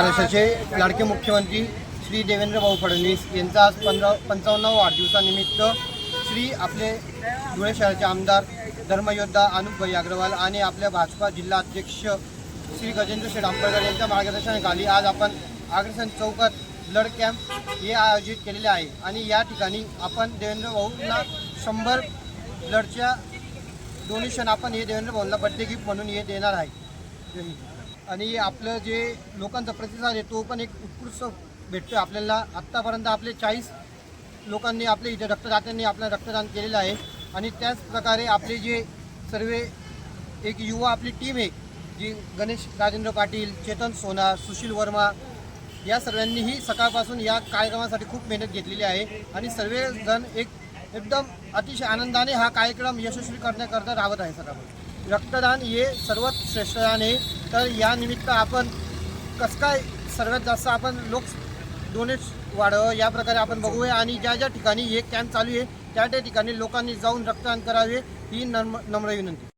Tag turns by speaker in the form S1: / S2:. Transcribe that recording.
S1: महाराष्ट्राचे लाडके मुख्यमंत्री श्री देवेंद्र भाऊ फडणवीस यांचा आज पंधरा पंचावन्नावा वाढदिवसानिमित्त श्री आपले धुळे शहराचे आमदार धर्मयोद्धा अनुपभाई अग्रवाल आणि आपल्या भाजपा जिल्हा अध्यक्ष श्री गजेंद्र शेठ आंबेडकर यांच्या मार्गदर्शनाखाली आज आपण अग्रसेन चौकात ब्लड कॅम्प हे आयोजित केलेले आहे. आणि या ठिकाणी आपण देवेंद्र भाऊंना शंभर ब्लडच्या डोनेशन आपण हे देवेंद्र भाऊंना बड्डे गिफ्ट म्हणून हे देणार आहे. आणि आपलं जे लोकांचा प्रतिसाद आहे तो पण एक उत्कृष्ट भेटतो आपल्याला आत्तापर्यंत आपले चाळीस लोकांनी आपले इथे रक्तदात्यांनी आपलं रक्तदान केलेलं आहे. आणि त्याच प्रकारे आपले जे सर्व एक युवा आपली टीम आहे जी गणेश राजेंद्र पाटील चेतन सोना सुशील वर्मा या सर्वांनीही सकाळपासून या कार्यक्रमासाठी खूप मेहनत घेतलेली आहे. आणि सर्वजण एक एकदम अतिशय आनंदाने हा कार्यक्रम यशस्वी करण्याकरता राहत आहे सकाळपासून. रक्तदान हे सर्वात श्रेष्ठदान आहे. तर या निमित्त आपण कसं काय सर्वात जास्त आपण लोक डोनेट वाढावं या प्रकारे आपण बघूया. आणि ज्या ज्या ठिकाणी हे कॅम्प चालू आहे त्या त्या ठिकाणी लोकांनी जाऊन रक्तदान करावे ही नम्र नम्र विनंती.